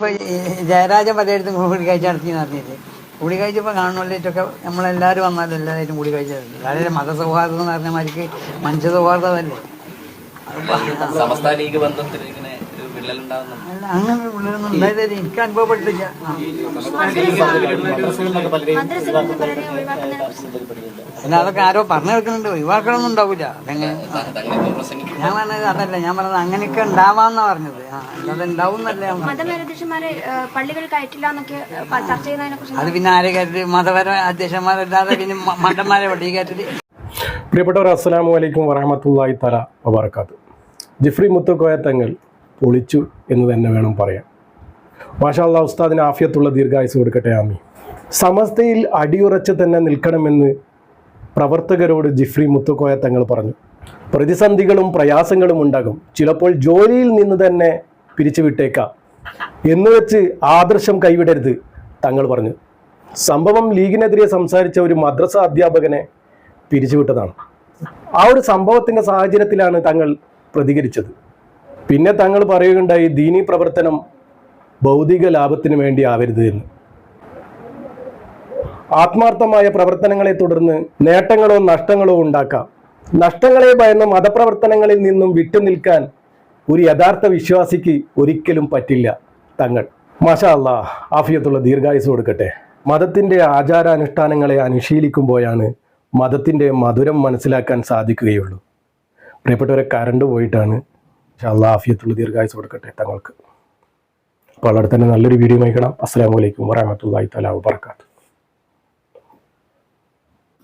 ഇപ്പൊ ജയരാജ പലയിടത്തും കൂടിക്കാഴ്ച നടത്തി നടത്തിയില്ലേ കൂടിക്കാഴ്ച കഴിച്ചപ്പോൾ കാണുന്നില്ലേറ്റൊക്കെ നമ്മളെല്ലാവരും വന്നാലും എല്ലാവരും കൂടിക്കാഴ്ച നടത്തി വളരെ മതസൗഹാർദ്ദം എന്ന് പറഞ്ഞമാർക്ക് മനുഷ്യ സൗഹാർദ്ദമല്ലേ സമസ്ത ഇങ്ങനെ ഒരു വിള്ളലുണ്ടാകുന്നു അല്ല അങ്ങനെ പിള്ളേരൊന്നും ഉണ്ടായത് എനിക്ക് അനുഭവപ്പെട്ടില്ല ആ. പിന്നെ അതൊക്കെ ആരോ പറഞ്ഞു കേൾക്കുന്നുണ്ട്. ഒഴിവാക്കണമെന്നും ഉണ്ടാവില്ല അതെങ്ങനെ? ഞാൻ പറഞ്ഞത് അതല്ല. ഞാൻ പറഞ്ഞത് അങ്ങനെയൊക്കെ ഉണ്ടാവാന്നാ പറഞ്ഞത്. അത് പിന്നെ ആരെ കയറ്റി മതപര അധ്യക്ഷന്മാരല്ലാതെ പിന്നെ മണ്ടന്മാരെ വട്ടി കയറ്റി പ്രിയപ്പെട്ടവർ അസ്സാം വലൈക്കും വറഹമത്തല്ലാഹി തല വബർക്കാത്ത് ജിഫ്രി മുത്തുക്കോയ തങ്ങൾ പൊളിച്ചു എന്ന് തന്നെ വേണം പറയാൻ. മാഷാല്ല ഉസ്താദിന് ആഫിയത്തുള്ള ദീർഘായുസ് കൊടുക്കട്ടെ ആമി സമസ്തയിൽ അടിയുറച്ച് തന്നെ നിൽക്കണമെന്ന് പ്രവർത്തകരോട് ജിഫ്രി മുത്തുക്കോയ തങ്ങൾ പറഞ്ഞു. പ്രതിസന്ധികളും പ്രയാസങ്ങളും ഉണ്ടാകും. ചിലപ്പോൾ ജോലിയിൽ നിന്ന് തന്നെ പിരിച്ചുവിട്ടേക്കാം എന്ന് വെച്ച് ആദർശം കൈവിടരുത് തങ്ങൾ പറഞ്ഞു. സംഭവം ലീഗിനെതിരെ സംസാരിച്ച ഒരു മദ്രസ അധ്യാപകനെ പിരിച്ചുവിട്ടതാണ് ആ ഒരു സംഭവത്തിന്റെ സാഹചര്യത്തിലാണ് തങ്ങൾ പ്രതികരിച്ചത്. പിന്നെ തങ്ങൾ പറയുകയുണ്ടായി ദീനി പ്രവർത്തനം ഭൗതിക ലാഭത്തിന് വേണ്ടി ആവരുത് എന്ന്. ആത്മാർത്ഥമായ പ്രവർത്തനങ്ങളെ തുടർന്ന് നേട്ടങ്ങളോ നഷ്ടങ്ങളോ ഉണ്ടാക്കാം. നഷ്ടങ്ങളെ ഭയന്ന് മതപ്രവർത്തനങ്ങളിൽ നിന്നും വിട്ടുനിൽക്കാൻ ഒരു യഥാർത്ഥ വിശ്വാസിക്ക് ഒരിക്കലും പറ്റില്ല തങ്ങൾ. മാഷാ ആഫിയത്തുള്ള ദീർഘായുസ് കൊടുക്കട്ടെ. മതത്തിന്റെ ആചാരാനുഷ്ഠാനങ്ങളെ അനുശീലിക്കുമ്പോഴാണ് മതത്തിന്റെ മധുരം മനസ്സിലാക്കാൻ സാധിക്കുകയുള്ളൂ. പ്രിയപ്പെട്ടവരെ കരണ്ട് പോയിട്ടാണ് അല്ലാ ആഫിയത്തുള്ള ദീർഘായുസ് കൊടുക്കട്ടെ തങ്ങൾക്ക്. അപ്പോൾ അവിടെ തന്നെ നല്ലൊരു വീഡിയോ കാണാം. അസ്സാം വലൈക്കും വറഹമത്തല്ലാഹി തലാ വാബർക്കാത്തു